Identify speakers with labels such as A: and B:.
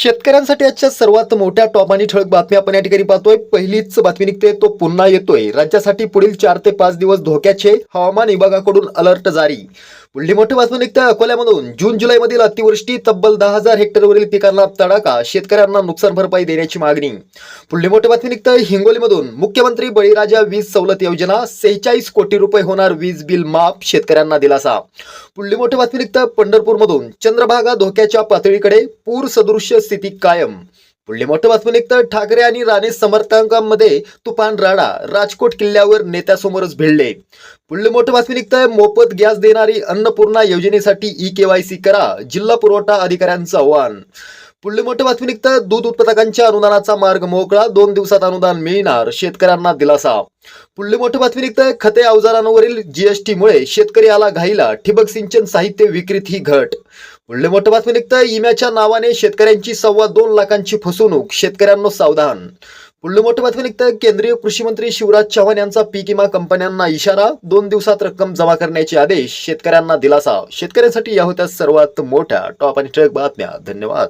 A: शेतकऱ्यांसाठी आजच्या सर्वात मोठ्या टॉप आणि ठळक बातम्या आपण या ठिकाणी पाहतोय. पहिलीच बातमी निघते तो पुन्हा येतोय. राज्यासाठी पुढील चार ते पाच दिवस धोक्याचे हवामान विभागाकडून अलर्ट जारी. पुढली मोठे बातमी निघतं अकोल्यामधून. जून जुलैमधील अतिवृष्टी तब्बल दहा हजार हेक्टरवरील पिकांना तडाखा. शेतकऱ्यांना नुकसान भरपाई देण्याची मागणी. पुढली मोठी बातमी निघतं हिंगोलीमधून. मुख्यमंत्री बळीराजा वीज सवलत योजना सेहेचाळीस कोटी रुपये होणार वीज बिल माफ शेतकऱ्यांना दिलासा. पुढली मोठी बातमी निघतं पंढरपूरमधून. चंद्रभागा धोक्याच्या पातळीकडे पूर सदृश्य स्थिती कायम. पुढले मोठं बातमी निघतं ठाकरे आणि राणे समर्थकांमध्ये तुफान राडा राजकोट किल्ल्यावर नेत्यासमोरच भिडले. पुढले मोठं बातमी निघतंय मोफत गॅस देणारी अन्नपूर्णा योजनेसाठी ई केवायसी करा जिल्हा पुरवठा अधिकाऱ्यांचं आव्हान. पुढली मोठे बातमी निघतं. दूध उत्पादकांच्या अनुदानाचा मार्ग मोकळा. दोन दिवसात अनुदान मिळणार. शेतकऱ्यांना दिलासा. पुढली मोठे बातमी निघतंय खते अवजारांवरील जीएसटीमुळे शेतकरी आला घाईला. ठिबक सिंचन साहित्य विक्रीत ही घट. पुढले मोठे बातमी निघतं. इम्याच्या नावाने शेतकऱ्यांची सव्वा दोन लाखांची फसवणूक. शेतकऱ्यांना सावधान. पुढलं मोठं बातमी निघतं. केंद्रीय कृषी मंत्री शिवराज चव्हाण यांचा पीक विमा कंपन्यांना इशारा. दोन दिवसात रक्कम जमा करण्याचे आदेश. शेतकऱ्यांना दिलासा. शेतकऱ्यांसाठी या होत्या सर्वात मोठ्या. टॉप आणि ट्रक बातम्या. धन्यवाद.